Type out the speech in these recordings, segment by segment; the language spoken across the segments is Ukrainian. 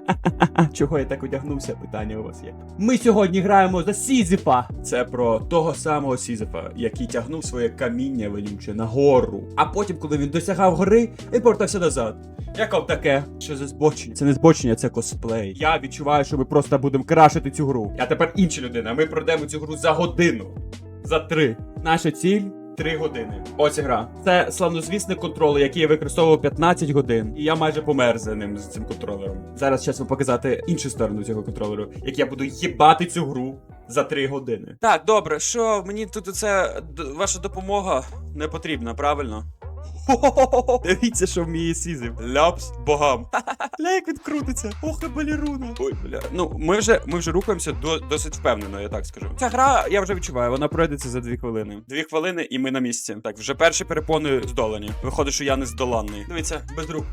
Чого я так одягнувся? Питання у вас є. Ми сьогодні граємо за Сізифа. Це про того самого Сізифа, який тягнув своє каміння велюче нагору. А потім, коли він досягав гори, він повертався назад. Як вам таке? Що за збочення? Це не збочення, це косплей. Я відчуваю, що ми просто будемо крашити цю гру. Я тепер інша людина. Ми пройдемо цю гру за годину. За три. Наша ціль. Три години. Ось гра. Це славнозвісний контролер, який я використовував 15 годин. І я майже помер за ним з цим контролером. Зараз час вам показати іншу сторону цього контролеру, як я буду їбати цю гру за 3 години. Так, добре, що мені тут це ваша допомога не потрібна, правильно? Дивіться, що вміє сізив. Ляпс богам. Бля, як він крутиться. Ох, і балеруна. Ой, бля. Ну, ми вже, ми вже рухаємося до, досить впевнено, я так скажу. Ця гра, я вже відчуваю, вона пройдеться за дві хвилини. Дві хвилини, і ми на місці. Так, вже перші перепони здолані. Виходить, що я не здоланний. Дивіться, без рук.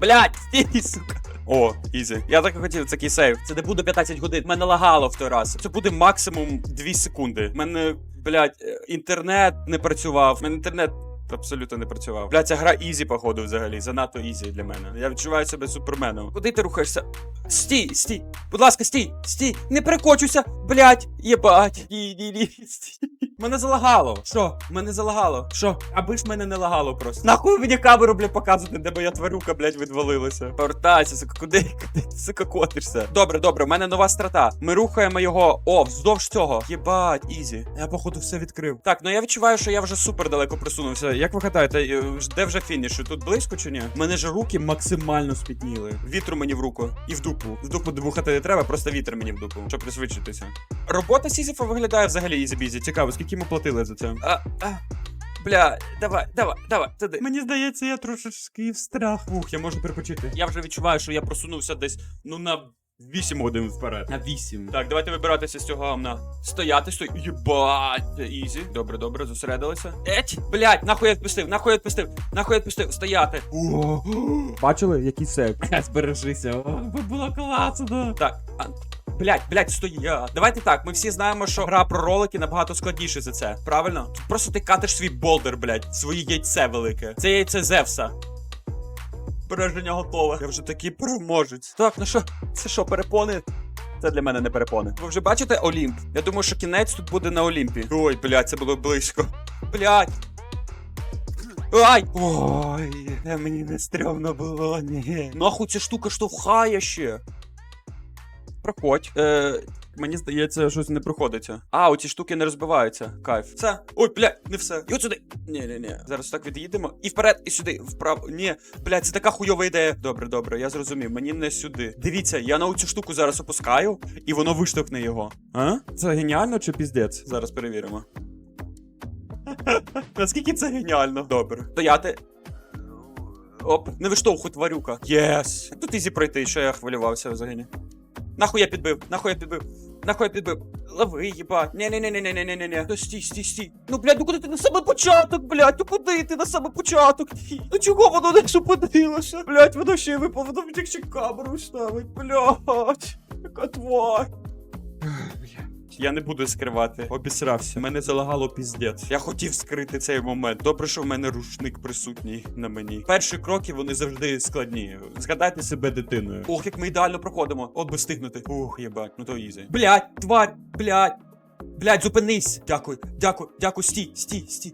Блять, стій, сука. О, ізі. Я так і хотів, це кейсейв. Це не буде 15 годин. Мене лагало в той раз. Це буде максимум 2 секунди. Мене, блять, інтернет не працював. Мене інтернет. Абсолютно не працював. Бля, ця гра ізі, походу, взагалі. Занадто ізі для мене. Я відчуваю себе суперменом. Куди ти рухаєшся? Стій, стій! Будь ласка, стій, стій! Не перекочуйся! Блять! Єбать! Ні, ні, ні, стій. Мене залагало. Що? Мене залагало. Що? Аби ж мене не лагало просто. Нахуй мені камеру, бля, показувати, де моя тварюка, блядь, відвалилася. Повертайся, сука, куди, ти, сука, котишся? Добре, добре, у мене нова страта. Ми рухаємо його. О, вздовж цього. Єбать, ізі. Я, походу, все відкрив. Так, ну я відчуваю, що я вже супер далеко присунувся. Як ви гадаєте, е, де вже фініш? Тут близько чи ні? У мене ж руки максимально спітніли. Вітру мені в руку і в дупу. В дупу дмухати не треба, просто вітер мені в дупу, щоб пришвидшитися. Робота Сізіфа виглядає взагалі ізі-бізі. Цікаво, скільки йому платили за це? А, а. Бля, давай, давай, давай, туди. Мені здається, я трошечки в страх. Ух, я можу перепочити. Я вже відчуваю, що я просунувся десь, ну на 8 годин вперед. На 8. Так, давайте вибиратися з цього гамна. Стояти, стой. Єбать, ізі. Добре, добре, зосередилися. Еть, блядь, нахуй я відпустив, нахуй я відпустив, нахуй я відпустив, стояти. Бачили, який сек? Збережися. Було класно. Так, а, Блять, блять, стоя. Давайте так. Ми всі знаємо, що гра про ролики набагато складніше за це. Правильно? Тут просто ти катиш свій болдер, блять, своє яйце велике. Це яйце Зевса. Береження готове. Я вже такий переможець. Так, ну що, це що, перепони? Це для мене не перепони. Ви вже бачите Олімп? Я думаю, що кінець тут буде на Олімпі. Ой, блять, це було близько. Блять. Ай! Ой, мені не стрьомно було, ні. Нахуй ця штука штовхає ще. Проходь. Е, мені здається, щось не проходиться. А, оці штуки не розбиваються. Кайф. Все. Ой, блядь, не все. І от сюди. Ні, ні, ні. Зараз так від'їдемо. І вперед, і сюди. Вправо. Ні. Блядь, це така хуйова ідея. Добре, добре, я зрозумів. Мені не сюди. Дивіться, я на оцю штуку зараз опускаю, і воно виштовхне його. А? Це геніально чи піздець? Зараз перевіримо. Наскільки це геніально? Добре. Стояти. Оп, не виштовхуй тварюка. Єс. Тут ізі пройти, що я хвилювався взагалі. Нахуй я підбив, нахуй я підбив, нахуй ты. Лови, їбать. Не-не-не-не-не-не-не-не. ні Стій, стій, стій. Ну, блядь, ну куди ти на самий початок, блядь, ну куди ти на самий початок? Ну чого воно не зупинилося? Блядь, воно ще й воно мені ще камеру ставить, блядь. Яка тварь. Я не буду скривати. Обісрався. Мене залагало піздець. Я хотів скрити цей момент. Добре, що в мене рушник присутній на мені. Перші кроки вони завжди складні. Згадайте себе дитиною. Ох, як ми ідеально проходимо. От би встигнути. Ух, єбать, ну то ізі. Блять, тварь, блять. Блять, зупинись! Дякую, дякую, дякую, стій, стій, стій.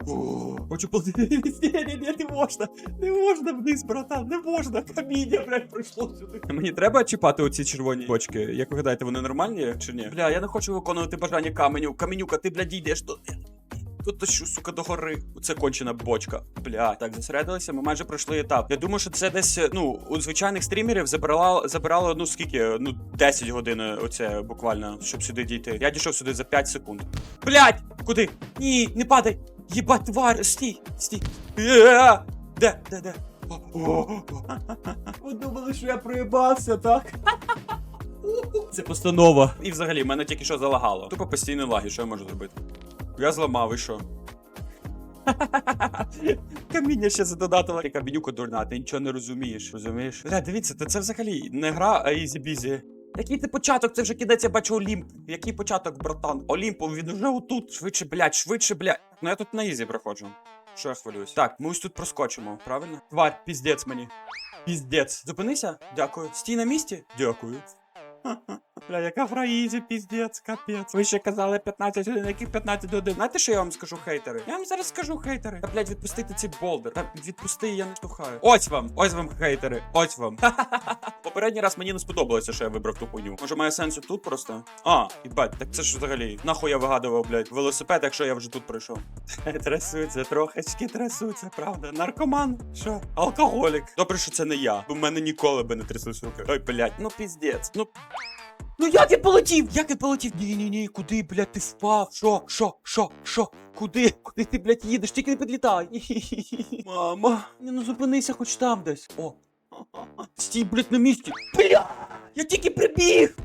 Хочу ні, не можна. Не можна вниз, братан, не можна. Каміння, блядь, пройшло сюди. Мені треба чіпати оці червоні бочки. Як ви гадаєте, вони нормальні чи ні? Бля, я не хочу виконувати бажання каменю. Каменюка, ти, блядь, йдеш до. Тут тащу, сука, до гори. Це кончена бочка. Бля, так зосередилися. Ми майже пройшли етап. Я думаю, що це десь, ну, у звичайних стрімерів забирало, забирало, ну скільки, ну, 10 годин оце буквально, щоб сюди дійти. Я дійшов сюди за 5 секунд. Блять! Куди? Ні, не падай! Єбать, тварь, стій, стій. Е, Де, де, де? Ви думали, що я проїбався, так? Це постанова. І взагалі, мене тільки що залагало. Тупо постійні лаги, що я можу зробити? Я зламав і що? Каміння ще задонатила. Ти камінюка дурна, ти нічого не розумієш. Розумієш? Бля, дивіться, це, це взагалі не гра, а ізі-бізі. Який ти початок? Це вже кінець, я бачу Олімп. Який початок, братан? Олімпом, він вже отут. Швидше, блядь, швидше, блядь. Ну я тут на ізі проходжу. Що я хвилююсь? Так, ми ось тут проскочимо, правильно? Тварь, піздець мені. Піздець. Зупинися? Дякую. Стій на місці? Дякую. Бля, яка фраїзі, піздець, капець. Ви ще казали 15 годин, яких 15 годин. Знаєте, що я вам скажу, хейтери? Я вам зараз скажу, хейтери. Та, блядь, відпустити ці болдер. Та відпусти, я не штухаю. Ось вам, ось вам, хейтери, ось вам. Попередній раз мені не сподобалося, що я вибрав ту хуйню. Може, має сенс тут просто? А, їбать, так це ж взагалі. Нахуй я вигадував, блядь, велосипед, якщо я вже тут прийшов. Трясуться, трохочки трясуться, правда. Наркоман? Що? Алкоголік. Добре, що це не я, бо в мене ніколи би не тряслись руки. Ой, блядь, ну піздець. Ну Ну як він полетів? Як він полетів? Ні, ні, ні, куди, блядь, ти впав? Що, що, що, що? Куди? Куди ти, блядь, їдеш? Тільки не підлітай. Мама. Ну зупинися хоч там десь. О. Стій, блядь, на місці. Бля! Я тільки прибіг!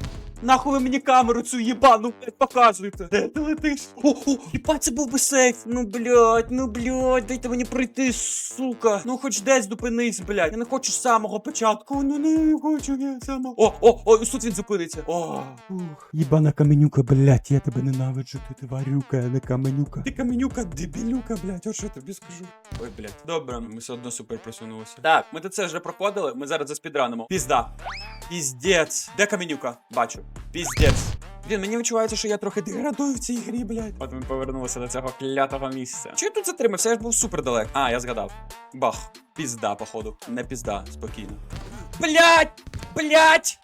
Нахуй ви мені камеру цю їбану, блядь, показуєте. Де ти летиш? О, о, їбать, це був би сейф. Ну, блядь, ну, блядь, дайте мені пройти, сука. Ну, хоч десь зупинись, блядь. Я не хочу з самого початку. Ну, не хочу я самого. О, о, о, ось тут він зупиниться. О, ух. Їбана каменюка, блядь, я тебе ненавиджу, ти тварюка, а не каменюка. Ти каменюка, дебілюка, блядь, от що я тобі скажу. Ой, блядь. Добре, ми все одно супер просунулися. Так, ми до це вже проходили, ми зараз заспідранимо. Пізда. Піздець. Де каменюка? Бачу. Піздець. Блін, мені відчувається, що я трохи деградую в цій грі, блядь. От ми повернулися до цього клятого місця. Чи я тут затримався? Я ж був супер далек. А, я згадав. Бах. Пізда, походу. Не пізда, спокійно. Блять! Блять!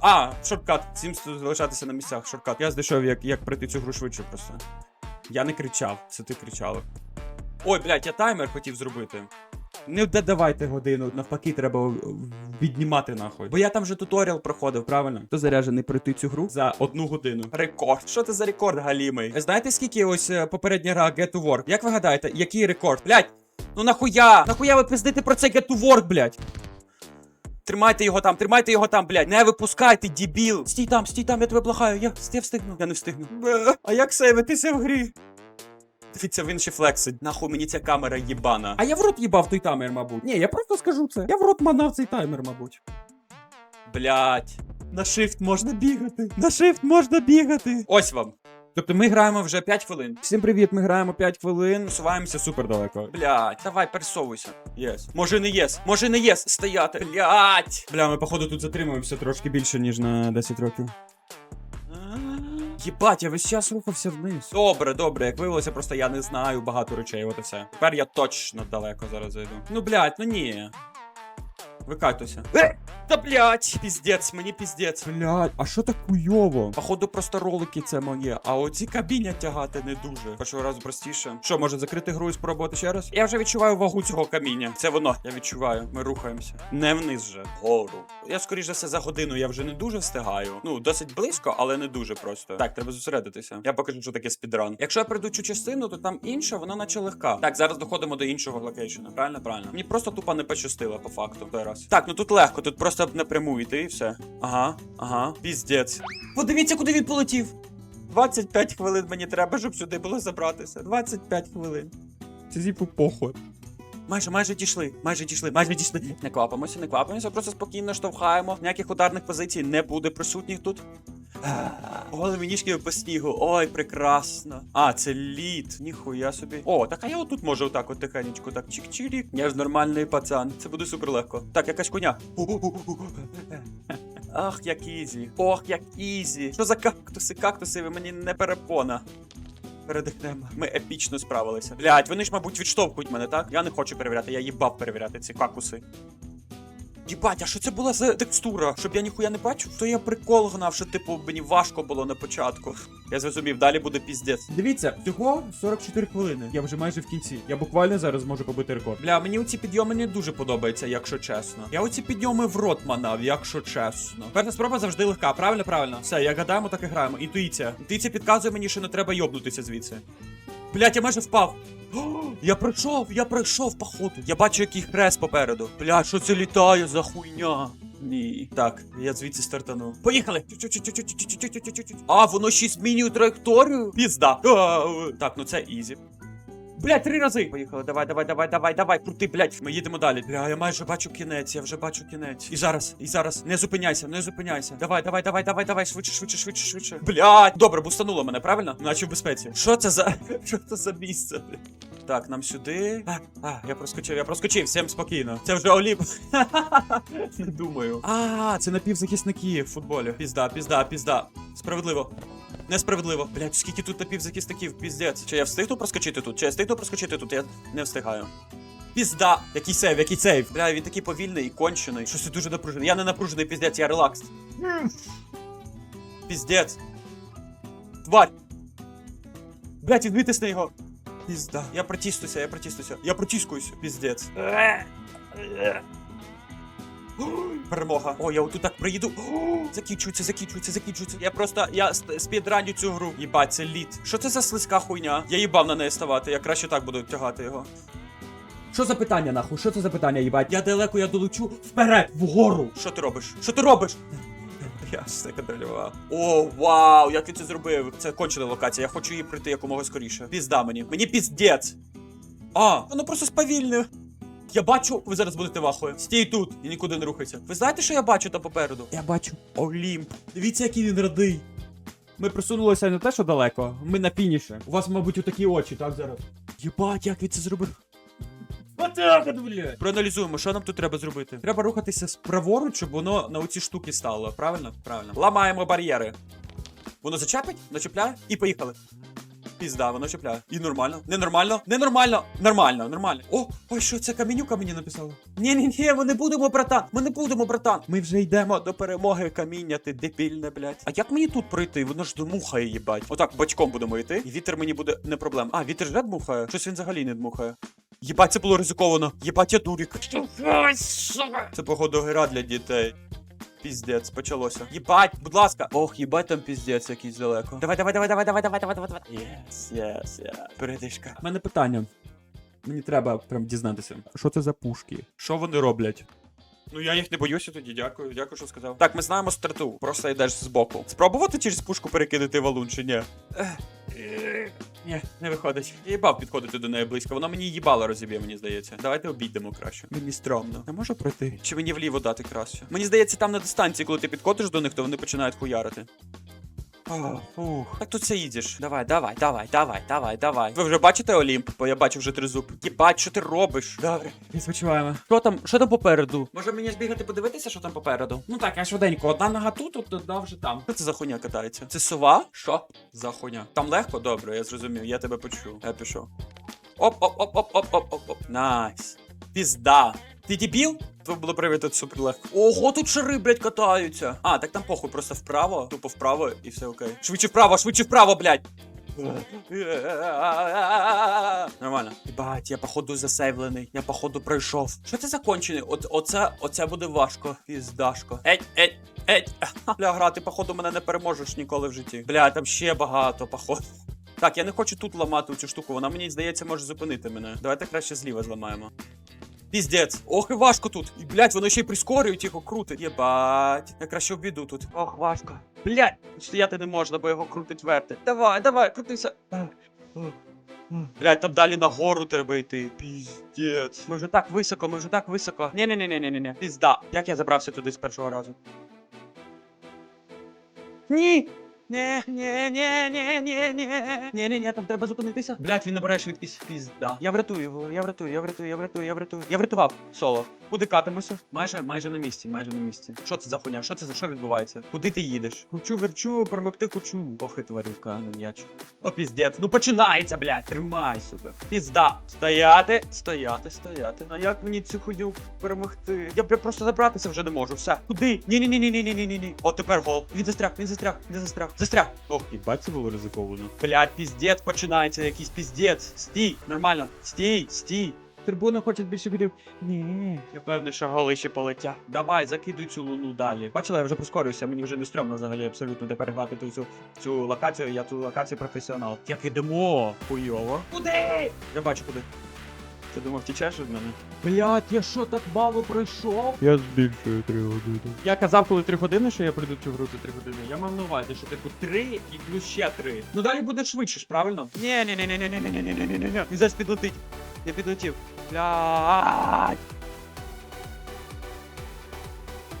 А, шорткат. Всім залишатися на місцях. Шорткат. Я знайшов, як, як пройти цю гру швидше просто. Я не кричав, це ти кричала. Ой, блядь, я таймер хотів зробити. Не додавайте годину, навпаки, треба віднімати нахуй. Бо я там вже туторіал проходив, правильно? Хто заряджений пройти цю гру за одну годину. Рекорд. Що це за рекорд, галімий? Знаєте, скільки ось е, попередня гра Get to Work? Як ви гадаєте, який рекорд? Блядь, ну нахуя? Нахуя ви пиздите про це Get to Work, блядь? Тримайте його там, тримайте його там, блядь. Не випускайте, дебіл. Стій там, стій там, я тебе благаю. Я, я встигну. Я не встигну. Бе. А як сейвитися в грі? Він ще флексить. Нахуй мені ця камера їбана. А я в рот їбав той таймер, мабуть. Ні, я просто скажу це. Я в рот манав цей таймер, мабуть. Блять. На shift можна бігати. На shift можна бігати. Ось вам. Тобто ми граємо вже 5 хвилин. Всім привіт, ми граємо 5 хвилин. Суваємося супер далеко. Блять, давай пересовуйся. Єс. Може не єс. Може не єс. Стояти. Блять. Бля, ми походу тут затримуємося трошки більше, ніж на 10 років. Єбать, я весь час рухався вниз. Добре, добре, як виявилося, просто я не знаю багато речей, от і все. Тепер я точно далеко зараз зайду. Ну блять, ну ні. Викайтуйся. Е! Та блять, піздець, мені піздець. Блядь, а що так хуйово? Походу, просто ролики це моє, а оці кабіня тягати не дуже. Першого разу простіше. Що, може закрити гру і спробувати ще раз? Я вже відчуваю вагу цього каміння. Це воно, я відчуваю. Ми рухаємося. Не вниз вже. Вгору. Я скоріш за все за годину я вже не дуже встигаю. Ну, досить близько, але не дуже просто. Так, треба зосередитися. Я покажу, що таке спідран. Якщо я прийду цю частину, то там інша, вона наче легка. Так, зараз доходимо до іншого локейшена. Правильно, правильно. Мені просто тупо не пощастило, по факту. Той раз. Так, ну тут легко, тут просто напряму йти і все. Ага, ага. Піздець. Подивіться, куди він полетів. 25 хвилин мені треба, щоб сюди було забратися. 25 хвилин. Це зіпу похуй. Майже, майже дійшли, майже дійшли, майже дійшли. Не квапимося, не квапимося, просто спокійно штовхаємо. Ніяких ударних позицій не буде присутніх тут. Голими ніжки по снігу. Ой, прекрасно. А, це лід. Ніхуя собі. О, так а я отут можу отак от тихенечко, так чик-чирік. Я ж нормальний пацан. Це буде супер легко. Так, якась коня. Ах, як ізі. Ох, як ізі. Що за кактуси, кактуси, ви мені не перепона. Передихнемо. Ми епічно справилися. Блять, вони ж, мабуть, відштовхують мене, так? Я не хочу перевіряти, я їбав перевіряти ці какуси. Їбать, а що це була за текстура? Щоб я ніхуя не бачив? То я прикол гнав, що типу мені важко було на початку. Я зрозумів, далі буде піздець. Дивіться, всього 44 хвилини. Я вже майже в кінці. Я буквально зараз можу побити рекорд. Бля, мені оці підйоми не дуже подобаються, якщо чесно. Я оці підйоми в рот манав, якщо чесно. Перша спроба завжди легка, правильно, правильно. Все, як гадаємо, так і граємо. Інтуїція. Інтуїція підказує мені, що не треба йобнутися звідси. Блять, я майже впав. Я пройшов, я пройшов, походу. Я бачу, який хрест попереду. Бля, що це літає за хуйня? Ні. Так, я звідси стартану. Поїхали! А, воно ще змінює траєкторію? Пізда. Так, ну це ізі. Блядь, три рази. Поїхали, давай, давай, давай, давай, давай, крути, блядь. Ми їдемо далі. Бля, я майже бачу кінець, я вже бачу кінець. І зараз, і зараз. Не зупиняйся, не зупиняйся. Давай, давай, давай, давай, давай, швидше, швидше, швидше, швидше. Блядь, добре, бустануло мене, правильно? Наче в безпеці. Що це за. Що це за місце? Так, нам сюди. А, а, я проскочив, я проскочив, всім спокійно. Це вже Олімп. Не думаю. А, це напівзахисники в футболі. Пізда, пізда, пізда. Справедливо. Несправедливо. Блять, скільки тут напівзахисників, піздець. Чи я встигну проскочити тут? Чи я встигну проскочити тут? Я не встигаю. Пізда! Який сейв, який сейв? Бля, він такий повільний і кончений. Щось дуже напружений. Я не напружений, піздець, я релакс. Піздець. Тварь. Блять, він витисне його. Пізда. Я протістуся, я протістуся. Я протіскуюся. Піздець. Перемога. О, я отут так приїду. Закінчується, закінчується, закінчується. Я просто я спідраню цю гру. Їбать, це лід. Що це за слизька хуйня? Я їбав на неї ставати, я краще так буду тягати його. Що за питання, нахуй? Що це за питання, їбать? Я далеко, я долечу вперед, вгору. Що ти робиш? Що ти робиш? Я це контролював. О, вау, як він це зробив? Це кончена локація, я хочу її пройти якомога скоріше. Пізда мені. Мені піздець. А, воно просто сповільне. Я бачу, ви зараз будете вахою. Стій тут і нікуди не рухайся. Ви знаєте, що я бачу там попереду? Я бачу. Олімп. Дивіться, який він радий. Ми просунулися не те, що далеко. Ми на фініші. У вас, мабуть, отакі очі, так зараз. Єбать, як він це зробив? Проаналізуємо, що нам тут треба зробити. Треба рухатися справоруч, щоб воно на оці штуки стало. Правильно? Правильно. Ламаємо бар'єри. Воно зачепить, начепляє і поїхали. Пізда, воно чіпляє. І нормально. Ненормально. Ненормально. Нормально, нормально. О, ой, що це камінюка мені написала? Ні, ні, ні, ми не будемо, братан. Ми не будемо, братан. Ми вже йдемо до перемоги каміння, ти дебільне, блядь. А як мені тут пройти? Воно ж дмухає, їбать. Отак бочком будемо йти, і вітер мені буде не проблема. А, вітер же дмухає? Щось він взагалі не дмухає. Єбать, це було ризиковано. Єбать, я дурік. Це походу гра для дітей. Піздець, почалося. Їбать, будь ласка. Ох, їбать там піздець якийсь далеко. Давай, давай, давай, давай, давай, давай, давай, давай, давай. Єс, єс, єс. Передишка. У мене питання. Мені треба прям дізнатися. Що це за пушки? Що вони роблять? Ну я їх не боюся тоді, дякую, дякую, що сказав. Так, ми знаємо страту. Просто йдеш з боку. Спробувати через пушку перекидати валун чи ні? Е, Ні, не виходить. Я їбав підходити до неї близько. Вона мені їбало розіб'є, мені здається. Давайте обійдемо краще. Мені стрьомно. Не можу пройти. Чи мені вліво дати краще? Мені здається, там на дистанції, коли ти підходиш до них, то вони починають хуярити. А, фух. Так тут все їдеш. Давай, давай, давай, давай, давай, давай. Ви вже бачите Олімп? Бо я бачу вже тризуб. Єбать, що ти робиш? Добре. Відпочиваємо. Що там, що там попереду? Може мені збігати подивитися, що там попереду? Ну так, я швиденько. Одна нога тут, одна вже там. Що це за хуйня катається? Це сова? Що за хуйня? Там легко? Добре, я зрозумів, я тебе почув. Я пішов. Оп, оп, оп, оп, оп, оп, оп, оп. Найс. Пізда. Ти дебіл? То було привіт, супер легко. Ого, тут шари, блядь, катаються. А, так там похуй, просто вправо, тупо вправо і все окей. Швидше вправо, швидше вправо, блядь. Нормально. Бать, я походу засейвлений. Я походу пройшов. Що це закончений? От, оце, оце буде важко. Піздашко. Еть, еть, еть. Бля, гра, ти походу мене не переможеш ніколи в житті. Бля, там ще багато, походу. Так, я не хочу тут ламати цю штуку, вона мені здається може зупинити мене. Давайте краще зліва зламаємо. Піздець. Ох, і важко тут. І, блядь, воно ще й прискорюють його крутить. Єбать. Я краще обіду тут. Ох, важко. Блядь, стояти не можна, бо його крутить верти. Давай, давай, крутися. Блядь, там далі нагору треба йти. Піздець. Ми вже так високо, ми вже так високо. ні ні ні ні ні ні Пізда. Як я забрався туди з першого разу? Ні. Ні, ні, ні, ні, ні, ні. Ні, ні, ні, там треба зупинитися. Блять, він набирає швидкість. Пізда. Я врятую його, я врятую, я врятую, я врятую, я врятую. Я врятував соло. Куди катимося? Майже, майже на місці, майже на місці. Що це за хуйня? Що це за що відбувається? Куди ти їдеш? Хочу, верчу, промогти хочу. Ох, і тварюка, на м'яч. О, піздець. Ну починається, блядь. Тримай себе. Пізда. Стояти, стояти, стояти. А як мені цю хуйню перемогти? Я просто забратися вже не можу. Все. Куди? Ні, ні, ні, ні, ні, ні, ні, ні, ні. О, тепер гол. Він застряг, він застряг, він застряг. Застряг. Ох, Їбать, це було ризиковано. Блядь, піздець починається, якийсь піздець. Стій, нормально. Стій, стій. Трибуна хоче більше голів. Ні. Я певний, що голи ще полетять. Давай, закидуй цю луну далі. Бачила, я вже прискорююся, мені вже не стрьомно взагалі абсолютно тепер грати ту цю, цю локацію, я цю локацію професіонал. Як ідемо? Хуйово. Куди? Я бачу куди. Ти думав, тічеш від мене? Блять, я що так мало пройшов? Я збільшую 3 години. Я казав, коли 3 години, що я прийду цю гру за 3 години. Я мав на увазі, що типу 3 і плюс ще 3. Ну далі буде швидше ж, правильно? Ні, ні, ні, ні, ні, ні, ні, ні, ні, ні, ні, ні. Зараз підлетить. Я підлетів. Блядь.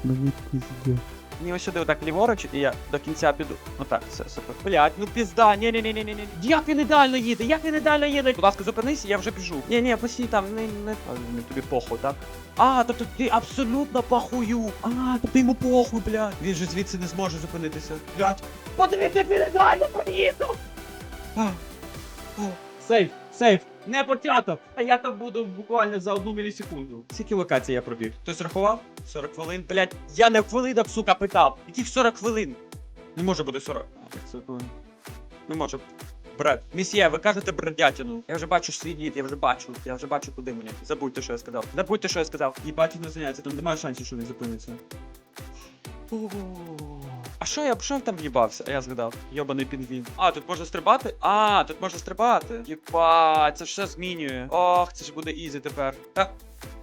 Мені пізде. Мені ось сюди отак ліворуч, і я до кінця піду. Отак, все, супер. Блядь, ну пізда, ні, ні, ні, ні, ні, ні. Як він ідеально їде, як він ідеально їде. Будь ласка, зупинись, я вже біжу. Ні, ні, постій там, не, не, а, не тобі похуй, так? А, тобто ти абсолютно похую. А, тобто йому похуй, блядь. Він же звідси не зможе зупинитися. Блядь. Подивіться, він ідеально поїду. А, о, Сейф, сейф, не потято. А я там буду буквально за одну мілісекунду. Скільки локацій я пробіг? Хтось рахував? 40 хвилин. Блять, я не в хвилинах, сука, питав. Яких 40 хвилин? Не може бути 40. 40 хвилин. Не може. Брат, місьє, ви кажете бредятину. Я вже бачу свій дід, я вже бачу. Я вже бачу, куди мені. Забудьте, що я сказав. Забудьте, що я сказав. Їбать на заняття, там немає шансів, що він зупиниться. А що я я там в'їбався? А я згадав. Йобаний пінгвін. А, тут можна стрибати? А, тут можна стрибати. Єба, це ж все змінює. Ох, це ж буде ізі тепер. Ха.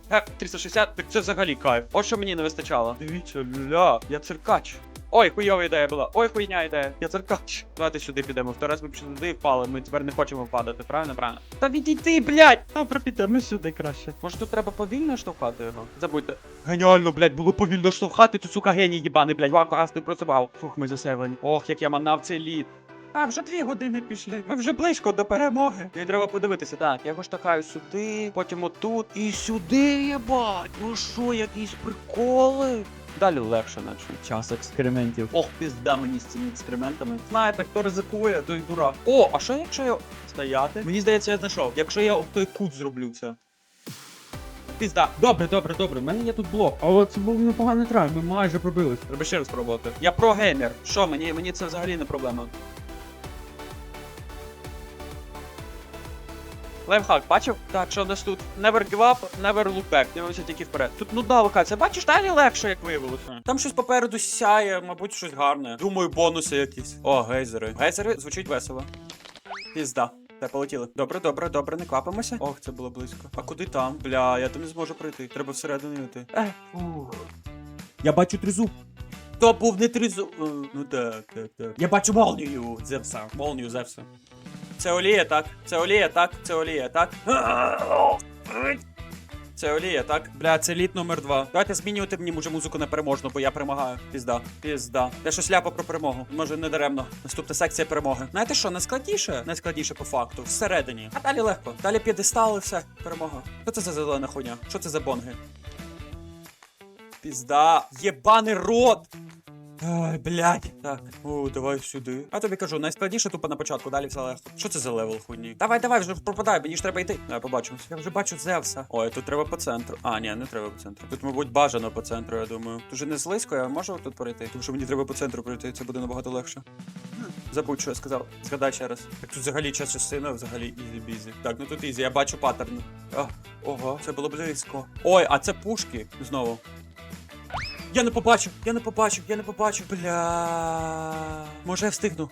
Ха, 360, так це взагалі кайф. Ось що мені не вистачало. Дивіться, ля, я циркач. Ой, хуйова ідея була. Ой, хуйня ідея. Я циркач. Давайте сюди підемо. В той раз ми пішли і впали. Ми тепер не хочемо впадати, правильно? Правильно. Та відійди, блядь! Добре, підемо сюди краще. Може тут треба повільно штовхати його? Забудьте. Геніально, блядь, було повільно штовхати, ти сука геній їбаний, блядь, ваку раз не працював. Фух, ми засейвлені. Ох, як я манав цей лід. А, вже дві години пішли. Ми вже близько до перемоги. І треба подивитися. Так, я його штахаю сюди, потім отут і сюди, єбать. Ну що, якісь приколи? Далі легше, наче. Час експериментів. Ох, пізда мені з цими експериментами. Знаєте, хто ризикує, той дурак. О, а що якщо я стояти? Мені здається, я знайшов. Якщо я в той кут зроблю це. Пізда. Добре, добре, добре. У мене є тут блок. Але це був непоганий трай, ми майже пробились. Треба ще раз спробувати. Я про геймер. Що, мені, мені це взагалі не проблема. Лайфхак, бачив? Так, що у нас тут? Never give up, never look back. Дивимося тільки вперед. Тут нудна локація. Бачиш, далі легше, як виявилося. Там щось попереду сяє, мабуть, щось гарне. Думаю, бонуси якісь. О, гейзери. Гейзери звучить весело. Пізда. Та полетіли. Добре, добре, добре, не квапимося. Ох, це було близько. А куди там? Бля, я там не зможу пройти. Треба всередину йти. Ех, ух. Я бачу тризуб. То був не тризу. Е, Ну так, так, так. Я бачу молнію Зевса. Молнію Зевса. Це олія, так. Це олія, так. Це олія, так. Це олія, так. Бля, це літ номер два. Давайте змінювати мені може музику на переможну, бо я перемагаю. Пізда. Пізда. Те, що шляпа про перемогу. Може, не даремно. Наступна секція перемоги. Знаєте що, найскладніше? Найскладніше по факту. Всередині. А далі легко. Далі п'єдестали, все. Перемога. Що це за зелена хуйня? Що це за бонги? Пізда. Єбаний рот! Ай, блядь. Так, о, давай сюди. А тобі кажу, найскладніше тупо на початку, далі все легко. Що це за левел хуйні? Давай, давай, вже пропадай, мені ж треба йти. Давай побачимось. Я вже бачу Зевса. Ой, тут треба по центру. А, ні, не треба по центру. Тут, мабуть, бажано по центру, я думаю. Тут же не слизько, я можу тут пройти. Тому що мені треба по центру пройти, це буде набагато легше. Забудь, що я сказав. Згадай ще раз. Так тут взагалі час частина, взагалі ізі-бізі. Так, ну тут ізі, я бачу паттерн. А, ого, це було близько. Ой, а це пушки знову. Я не побачив, я не побачив, я не побачив. Бля. Може я встигну.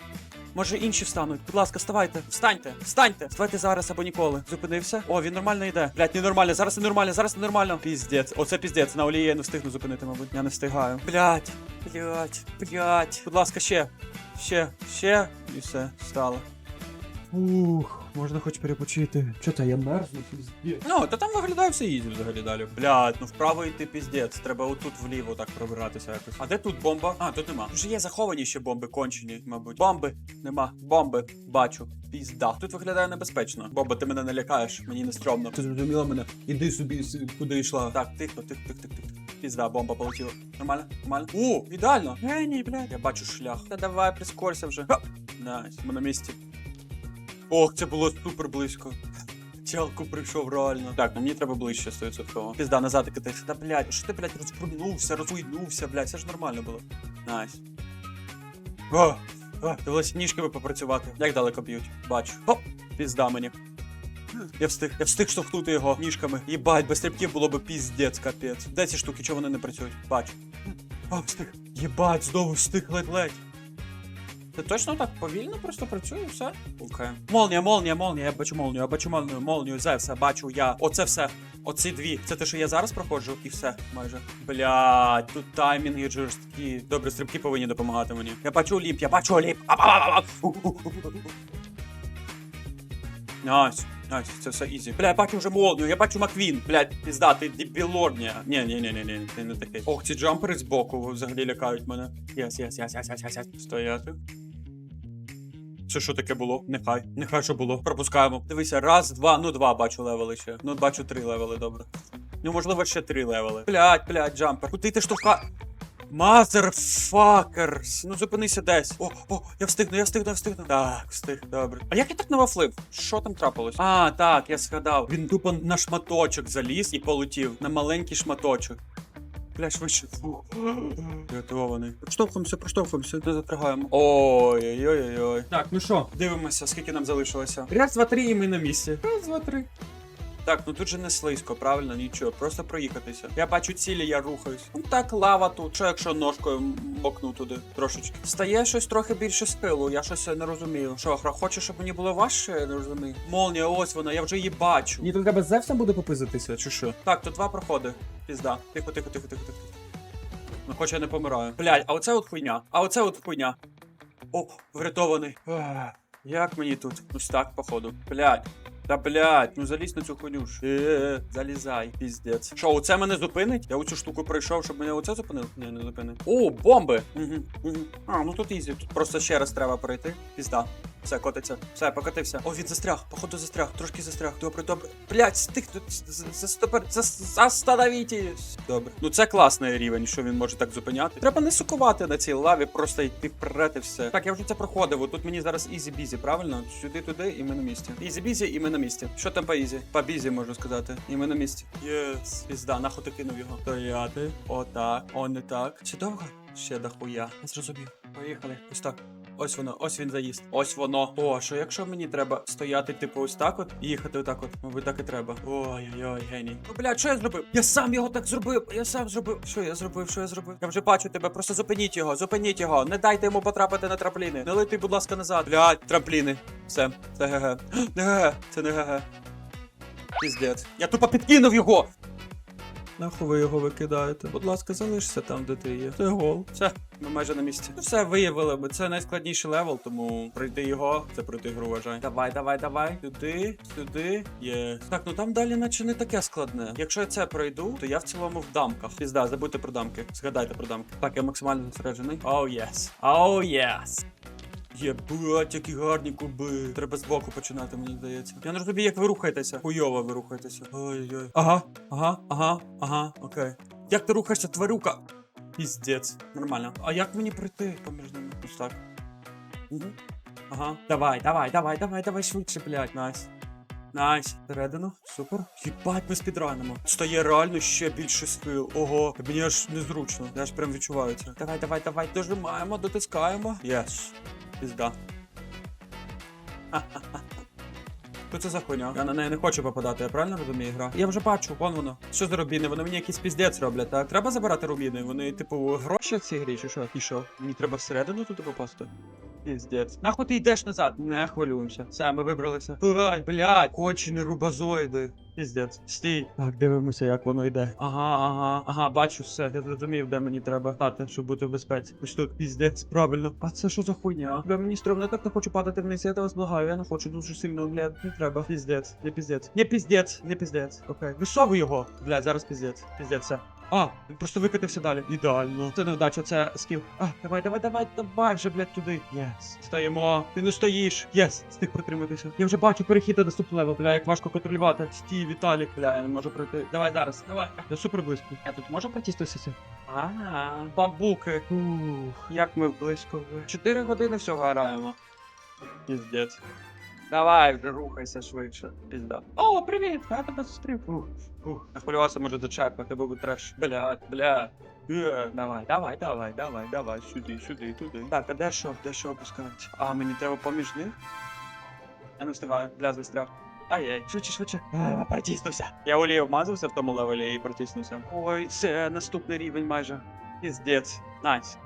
Може інші встануть. Будь ласка, вставайте. Встаньте, встаньте. Вставайте зараз або ніколи. Зупинився. О, він нормально йде. Блять, ненормально. Зараз ненормально, зараз ненормально. Піздець. Оце піздець. На олії я не встигну зупинити, мабуть. Я не встигаю. Блять, блять, блять. Будь ласка, ще. Ще, ще. І все, стало. Ух, можна хоч перепочити. Чо це я мерзну? пізді? Ну, та там виглядає все ізі взагалі далі. Блядь, ну вправо йти піздець. Треба отут вліво так пробиратися якось. А де тут бомба? А, тут нема. Тут же є заховані ще бомби, кончені, мабуть. Бомби нема. Бомби. Бачу. Пізда. Тут виглядає небезпечно. Бомба, ти мене не лякаєш, мені не стрьомно. Ти зрозуміла мене? Іди собі, куди йшла. Так, тихо, тихо, тихо, тихо, тихо. Пізда, бомба полетіла. Нормально? Нормально? О, ідеально. Геній, блядь. Я бачу шлях. Та давай, прискорся вже. Найс, ми на місці. Ох, це було супер близько. Чалку прийшов реально. Так, ну мені треба ближче 100%. Пізда, назад катайся. Та блядь, що ти, блядь, розпрыгнувся, розуйнувся, блядь, все ж нормально було. Найс. О, о, довелося ніжками попрацювати. Як далеко б'ють? Бачу. Хоп! Пізда мені. Я встиг, я встиг штовхнути його ніжками. Єбать, без стрибків було б піздець, капець. Де ці штуки, чого вони не працюють? Бачу. О, встиг. Єбать, знову встиг ледь-ледь. Це точно так повільно просто працює, і все? Окей. Молнія, молнія, молнія, я бачу молнію, я бачу молнію, молнію, Зевса, бачу я. Оце все. Оці дві. Це те, що я зараз проходжу, і все, майже. Блядь, тут таймінги жорсткі. Добре, стрибки повинні допомагати мені. Я бачу Олімп, я бачу Олімп. Найс. Найс, це все ізі. Бля, я бачу вже молнію, я бачу Маквін. Блядь, пізда, ти дебілорнія. Ні, ні, ні, ні, ні, ти не такий. Ох, ці джампери збоку взагалі лякають мене. Єс, єс, єс, єс, єс, єс, єс. Стояти. Це що таке було? Нехай, нехай що було. Пропускаємо. Дивися, раз, два, ну два бачу левели ще. Ну бачу три левели, добре. Ну, можливо, ще три левели. Блядь, блядь, джампер. Куди ти штовха? Мазерфакерс. Ну зупинися десь. О, о, я встигну, я встигну, я встигну. Так, встиг, добре. А як я так не вафлив? Що там трапилось? А, так, я згадав. Він тупо на шматочок заліз і полетів. На маленький шматочок. Бля, швидше. Фу. Рятований. Проштовхуємося, проштовхуємося, не затригаємо. Ой-ой-ой-ой. Так, ну що? Дивимося, скільки нам залишилося. Раз, два, три, і ми на місці. Раз, два, три. Так, ну тут же не слизько, правильно, нічого, просто проїхатися. Я бачу цілі, я рухаюсь. Ну так, лава тут. Що якщо ножкою мокну туди трошечки? Стає щось трохи більше скилу, я щось не розумію. Що, Хра, хочеш, щоб мені було важче? Я не розумію. Молнія, ось вона, я вже її бачу. Ні, тут треба з Зевсом буде попизитися. Чи що? Так, тут два проходи. Пізда. Тихо, тихо, тихо, тихо, тихо. Ну, хоч я не помираю. Блядь, а оце от хуйня. А оце от хуйня. О, врятований. Як мені тут? Ось так, походу. Блядь. Та блядь, ну залізь на цю хуйню ж. Е, залізай, піздець. Що, оце мене зупинить? Я оцю штуку пройшов, щоб мене оце зупинив? Ні, не зупинив. О, бомби! А, ну тут ізі. Тут просто ще раз треба пройти. Пізда. Все, котиться. Все, покотився. О, він застряг. Походу застряг. Трошки застряг. Добре, добре. Блять, стих тут. Застопер. Застановіть. Добре. Ну це класний рівень, що він може так зупиняти. Треба не сукувати на цій лаві, просто йти вперед все. Так, я вже це проходив. Тут мені зараз ізі-бізі, правильно? Сюди, туди, і ми на місці. Ізі-бізі, і ми на місці. Що там по ізі? По бізі можу сказати. І ми на місці. Єс. Пізда, нахуй ти кинув його. Стояти. Отак. О, не так. Чи довго? Ще дохуя. Не зрозумів. Поїхали. Ось так. Ось воно, ось він заїзд. Ось воно. О, що якщо мені треба стояти, типу, ось так от і їхати отак от. Мабуть, так і треба. Ой-ой-ой, геній. Ну, блядь, що я зробив? Я сам його так зробив. Я сам зробив. Що я зробив? Що я зробив? Я вже бачу тебе. Просто зупиніть його, зупиніть його. Не дайте йому потрапити на трампліни. Не лети, будь ласка, назад. Блядь, трампліни. Все, це ГГ. Не ГГ, це не ГГ. Піздець. Я тупо підкинув його. Нахуй ви його викидаєте? Будь ласка, залишся там, де ти є. Це гол. Все, ми майже на місці. Ну все виявили, бо це найскладніший левел, тому пройти його, це пройти гру вважай. Давай, давай, давай. Сюди, сюди. Є. Так, ну там далі наче не таке складне. Якщо я це пройду, то я в цілому в дамках. Пізда, забудьте про дамки. Згадайте про дамки. Так, я максимально зосереджений. Оу, єс. Оу, єс. Єбать, які гарні куби. Треба збоку починати, мені здається. Я не розумію, як ви рухаєтеся. Хуйово ви рухаєтеся. Ой-ой. Ага, ага, ага, ага, окей. Як ти рухаєшся, тварюка? Піздець. Нормально. А як мені пройти поміж ними? Ось так. Угу. Ага. Давай, давай, давай, давай, давай швидше, блядь. Найс. Найс. Всередину. Супер. Їбать, ми спідранимо. Стає реально ще більше сил. Ого. Мені аж незручно. Я аж прям відчуваю це. Давай, давай, давай. Дожимаємо, дотискаємо. Єс. Пізда. Що це за хуйня? Я на неї не хочу попадати, я правильно розумію гра? Я вже бачу, вон воно. Що за рубіни? Вони мені якийсь піздець роблять, так? Треба забирати рубіни? Вони, типу, гроші в цій грі, чи що? І що? Мені треба всередину туди попасти? Піздець. Нахуй ти йдеш назад? Не хвилюємося. Все, ми вибралися. Ай, блядь, кончені рубазоїди. Піздець. Стій. Так, дивимося, як воно йде. Ага, ага, ага, бачу все. Я зрозумів, де мені треба стати, щоб бути в безпеці. Ось тут піздець, правильно. А це що за хуйня? Бля, мені стрьомно, я так не хочу падати вниз, я вас благаю, я не хочу дуже сильно, блядь, не треба. Піздець, не піздець. Не піздець, не піздець. Окей. Висовуй його. Блядь, зараз піздець. Піздець, все. А, він просто викотився далі. Ідеально. Це невдача, це скіл. А, давай, давай, давай, давай вже, блядь, туди. Єс. Стоїмо. Ти не стоїш. Єс. Встиг протриматися. Я вже бачу перехід до наступного левел, бля, як важко контролювати. Стій, Віталік, бля, я не можу пройти. Давай зараз, давай. Я супер близько. Я тут можу протіститися? Ага, бамбуки. Ух, як ми близько. Чотири години всього граємо. Піздець. Давай, вже рухайся швидше. Пізда. О, привіт! Я тебе зустрів. Ух, ух. Я хвилювався, може зачекати, був треш. Блядь, блядь. Е, Давай, давай, давай, давай, давай, сюди, сюди, туди. Так, а де що? Де що опускається? А, мені треба поміж них? Я не встигаю, бля, застряг. Ай-яй, швидше, швидше. А, Протиснувся. Я олію вмазався в тому левелі і протиснувся. Ой, це наступний рівень майже. Піздець. Найс.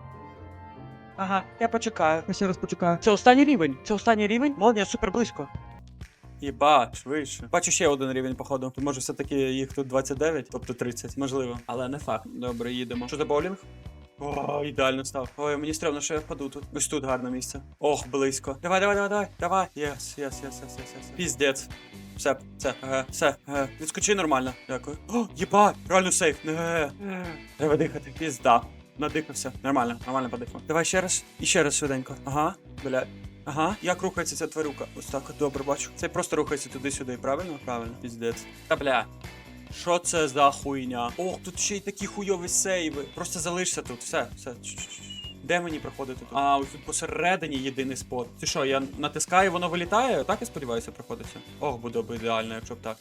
Ага, я почекаю. Я ще раз почекаю. Це останній рівень. Це останній рівень. Молодня супер близько. Єба, швидше. Бачу ще один рівень, походу. То може все-таки їх тут 29, тобто 30, можливо. Але не факт. Добре, їдемо. Що за боулінг? О, ідеально став. Ой, мені стрьомно, що я впаду тут. Ось тут гарне місце. Ох, близько. Давай, давай, давай, давай. Давай. Єс, єс, єс, єс, єс, єс. Піздець. Все, все, ага, все, ага. Відскочи нормально. Дякую. О, єба, реально сейф. Не. Треба дихати. Пізда. Надихався. Нормально, нормально подихав. Давай ще раз. І ще раз швиденько. Ага, блядь. Ага, як рухається ця тварюка? Ось так, добре бачу. Це просто рухається туди-сюди, правильно? Правильно, піздець. Та бля. Що це за хуйня? Ох, тут ще й такі хуйові сейви. Просто залишся тут, все, все. Де мені проходити тут? А, ось тут посередині єдиний спот. Це що, я натискаю, воно вилітає? Так я сподіваюся, проходиться. Ох, буде б ідеально, якщо б так.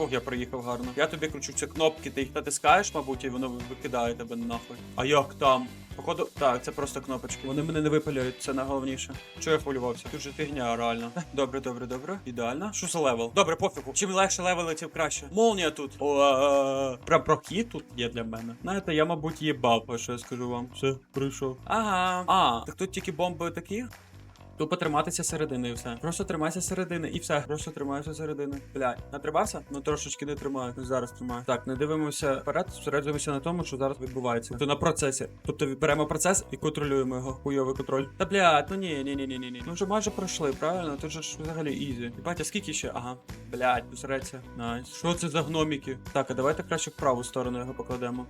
Ох, я проїхав гарно. Я тобі кручу ці кнопки, ти їх натискаєш, мабуть, і воно викидає тебе нахуй. А як там? Походу, так, це просто кнопочки. Вони мене не випалюють, це найголовніше. Чого я хвилювався? Тут же фігня, реально. Добре, добре, добре. Ідеально. Що за левел? Добре, пофігу. Чим легше левели, тим краще. Молнія тут. О, прям прохід тут є для мене. Знаєте, я, мабуть, їбав, що я скажу вам. Все, прийшов. Ага. А, так тут тільки бомби такі? Тупо триматися середини і все. Просто тримайся середини і все. Просто тримайся середини. Блядь, натримався? Ну трошечки не тримаю. Ну, Зараз тримаю. Так, не дивимося вперед, зосереджуємося на тому, що зараз відбувається. То на процесі. Тобто беремо процес і контролюємо його. Хуйовий контроль. Та блядь, ну ні, ні, ні, ні, ні, ні. Ми вже майже пройшли, правильно? Тут же ж взагалі ізі. Батя, скільки ще? Ага. Блядь, зосередься. Найс. Що це за гноміки? Так, а давайте краще в праву сторону його покладемо.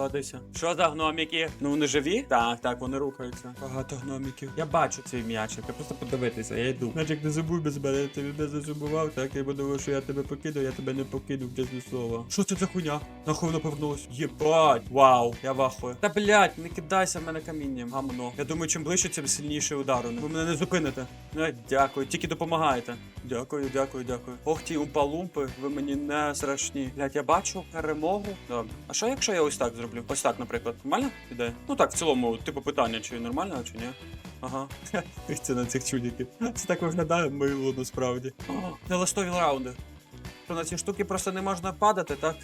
Кладися. Що за гноміки? Ну вони живі? Так, так, вони рухаються. Багато гноміків. Я бачу цей м'ячик, я просто подивитися, я йду. Значить, не забудь без мене, я тебе не зазубував, так я подумав, що я тебе покину, я тебе не покину, чесне слово. Що це за хуйня? Нахуй воно повернулось? Єбать, вау, я вахую. Та блять, не кидайся в мене камінням, гамно. Я думаю, чим ближче, тим сильніший удар. Ви мене не зупините. Е, дякую, тільки допомагаєте. Дякую, дякую, дякую. Ох ті умпалумпи, ви мені не страшні. Блять, я бачу перемогу. Добре. А що якщо я ось так зроблю? Ось так, наприклад. Нормально ідея? Ну так, в цілому, типу питання, чи нормально, чи ні. Ага. Це на цих чудиків. Це так виглядає мило насправді. Це ластові раунди. То на ці штуки просто не можна падати, так?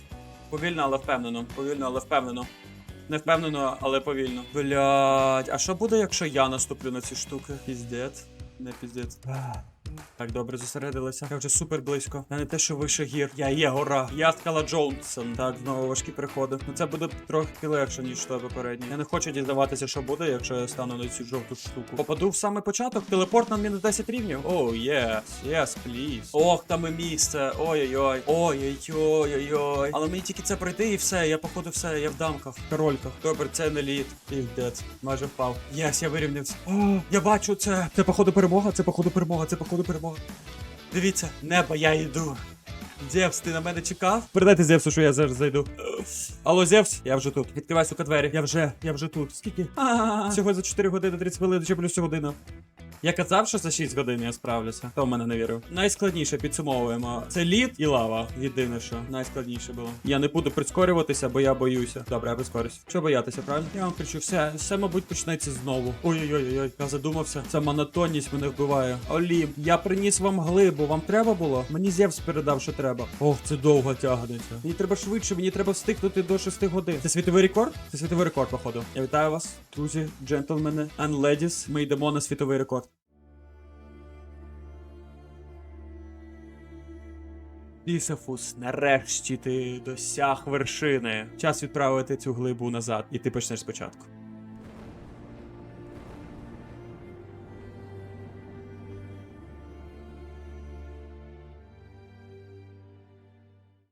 Повільно, але впевнено. Повільно, але впевнено. Не впевнено, але повільно. Блять, а що буде, якщо я наступлю на ці штуки? Піздець. Не піздець. Так, добре, зосередилися. Я вже супер близько. Я не те, що вище гір. Я є гора. Я скала Джонсон. Так, знову важкі переходи. Ну це буде трохи легше, ніж те попереднє. Я не хочу дізнаватися, що буде, якщо я стану на цю жовту штуку. Попаду в саме початок. Телепорт на мінус 10 рівнів. О, єс, єс, пліз. Ох, там і місце. Ой-ой-ой. Ой-ой-ой-ой-ой. Але мені тільки це пройти і все. Я походу все, я в дамках, в корольках. Добре, це не лід. Піздець. Майже впав. Єс, я вирівнявся. О, я бачу це. Це походу перемога, це походу перемога, це походу перемога. Дивіться, небо, я йду. Зевс, ти на мене чекав? Передайте Зевсу, що я зараз зайду. Алло, Зевс, я вже тут. Відкривай, сука, двері. Я вже, я вже тут. Скільки? Всього за 4 години 30 хвилин, ще плюс година. Я казав, що за 6 годин я справлюся. Хто в мене не вірив? Найскладніше підсумовуємо. Це лід і лава. Єдине, що найскладніше було. Я не буду прискорюватися, бо я боюся. Добре, я прискорюсь. Що боятися, правильно? Я вам кричу, все, все, мабуть, почнеться знову. Ой-ой-ой, я задумався. Ця монотонність мене вбиває. Олім, я приніс вам глибу. Вам треба було? Мені Зевс передав, що треба. Ох, це довго тягнеться. Мені треба швидше, мені треба встигнути до 6 годин. Це світовий рекорд? Це світовий рекорд, походу. Я вітаю вас, друзі, джентльмени and ladies. Ми йдемо на світовий рекорд. Лісофус, нарешті ти досяг вершини. Час відправити цю глибу назад, і ти почнеш спочатку.